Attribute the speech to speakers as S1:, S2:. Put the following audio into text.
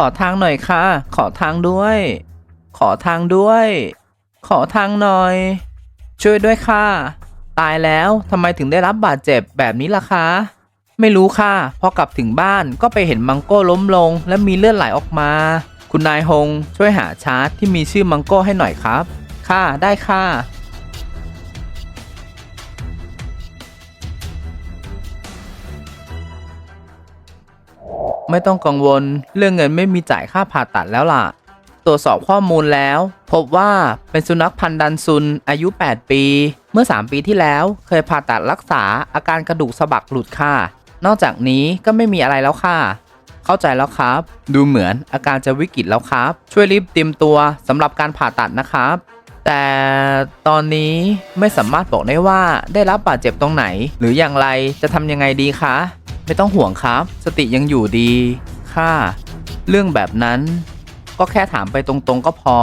S1: ขอทางหน่อยค่ะ ขอทางด้วย ขอทางด้วย ขอทางหน่อย ช่วยด้วยค่ะ ตายแล้วทำไมถึงได้รับบาดเจ็บแบบนี้ล่ะคะไม่รู้ค่ะ พอกลับถึงบ้านก็ไปเห็นมังโก้ล้มลง และมีเลือดไหลออกมา คุณนายฮงช่วยหาชาร์จที่มีชื่อมังโก้ให้หน่อยครับ ค่ะได้ค่ะ ไม่ต้องกังวล เรื่องเงินไม่มีจ่ายค่าผ่าตัดแล้วล่ะ ตรวจสอบข้อมูลแล้ว พบว่าเป็นสุนัขพันธุ์ดันซุน อายุ 8 ปี เมื่อ 3 ปีที่แล้วเคยผ่าตัดรักษาอาการกระดูกสะบักหลุดค่ะ นอกจากนี้ก็ไม่มีอะไรแล้วค่ะ เข้าใจแล้วครับ ดูเหมือนอาการจะวิกฤตแล้วครับ ช่วยรีบเตรียมตัวสำหรับการผ่าตัดนะครับแต่ตอนนี้ไม่สามารถบอกได้ว่าได้รับบาดเจ็บตรงไหน หรืออย่างไรจะทำยังไงดีคะ ไม่ต้องห่วงครับ สติยังอยู่ดี ค่ะ เรื่องแบบนั้น ก็แค่ถามไปตรงๆก็พอ